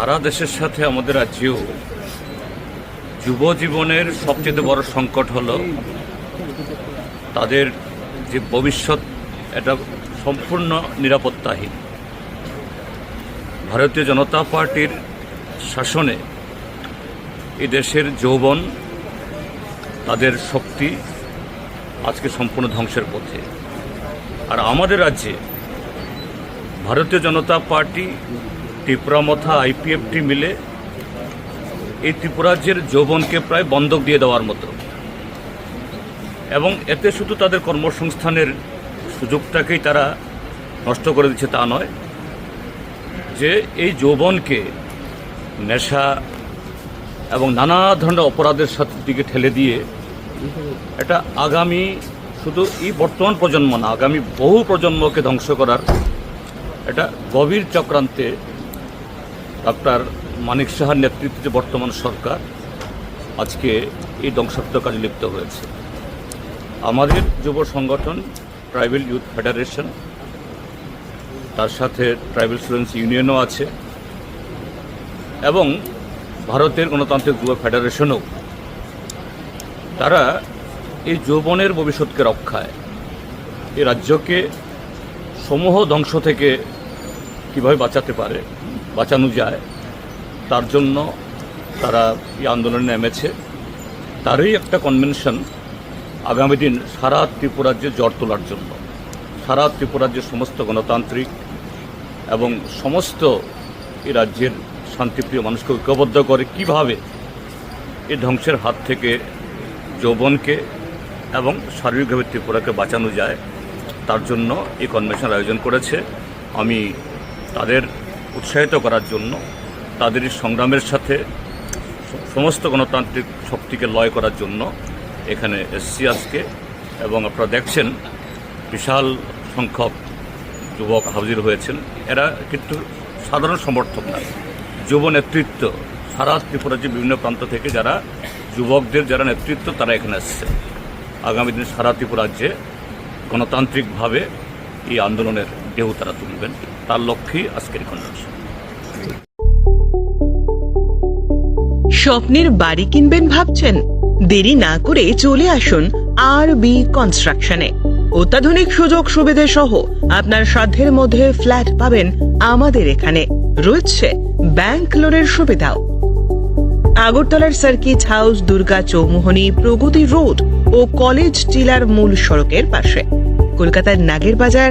সারা দেশের সাথে আমাদের রাজ্যেও যুব জীবনের সবচেয়ে বড় সংকট হলো তাদের যে ভবিষ্যৎ, এটা সম্পূর্ণ নিরাপত্তাহীন। ভারতীয় জনতা পার্টির শাসনে এই দেশের যৌবন, তাদের শক্তি আজকে সম্পূর্ণ ধ্বংসের পথে। আর আমাদের রাজ্যে ভারতীয় জনতা পার্টি ত্রিপুরামথা আইপিএফটি মিলে এই ত্রিপুরাজ্যের যৌবনকে প্রায় বন্ধক দিয়ে দেওয়ার মতো। এবং এতে শুধু তাদের কর্মসংস্থানের সুযোগটাকেই তারা নষ্ট করে দিচ্ছে তা নয়, যে এই যৌবনকে নেশা এবং নানা ধরনের অপরাধের সাথে দিকে ঠেলে দিয়ে এটা আগামী শুধু এই বর্তমান প্রজন্ম না, আগামী বহু প্রজন্মকে ধ্বংস করার এটা গভীর চক্রান্তে ডক্টর মানিক সাহার নেতৃত্বে যে বর্তমান সরকার, আজকে এই ধ্বংসাত্মক কাজে লিপ্ত হয়েছে। আমাদের যুব সংগঠন ট্রাইবেল ইউথ ফেডারেশন, তার সাথে ট্রাইবেল স্টুডেন্টস ইউনিয়নও আছে, এবং ভারতের গণতান্ত্রিক যুব ফেডারেশনও। তারা এই যৌবনের ভবিষ্যৎকে রক্ষায়, এই রাজ্যকে সমূহ ধ্বংস থেকে কীভাবে বাঁচাতে পারে, বাঁচানো যায়, তার জন্য তারা এই আন্দোলনে নেমেছে। তারই একটা কনভেনশন আগামী দিন সারা ত্রিপুরাজ্যে জ্বর তোলার জন্য। সারা ত্রিপুরাজ্যের সমস্ত গণতান্ত্রিক এবং সমস্ত এই রাজ্যের শান্তিপ্রিয় মানুষকে ঐক্যবদ্ধ করে কীভাবে এ ধ্বংসের হাত থেকে যৌবনকে এবং শারীরিকভাবে ত্রিপুরাকে বাঁচানো যায়, তার জন্য এই কনভেনশন আয়োজন করেছে। আমি তাদের উৎসাহিত করার জন্য তাদের সংগ্রামের সাথে সমস্ত গণতান্ত্রিক শক্তিকে লয় করার জন্য এখানে এসছি আজকে। এবং আপনারা দেখছেন, বিশাল সংখ্যক যুবক হাজির হয়েছেন। এরা কিন্তু সাধারণ সমর্থক না, যুব নেতৃত্ব। সারা ত্রিপুরা যে বিভিন্ন প্রান্ত থেকে যারা যুবকদের যারা নেতৃত্ব, তারা এখানে আসছে। আগামী দিনে সারা ত্রিপুরাজ্যে গণতান্ত্রিকভাবে এই আন্দোলনের ঢেউ তারা তুলবেন, তার লক্ষ্যেই আজকের কনভেনশন স্বপ্নের বাড়ি কিনবেন ভাবছেন? দেরি না করে চলে আসুন আর বি কনস্ট্রাকশনে অত্যাধুনিক সুযোগ সুবিধে সহ আপনার সাধ্যের মধ্যে ফ্ল্যাট পাবেন আমাদের এখানে। রয়েছে ব্যাংক লোনের সুবিধাও। আগরতলার circuit house, Durga Chowmuhani, Pragati road ও কলেজ টিলার মূল সড়কের পাশে। কলকাতার নাগের বাজার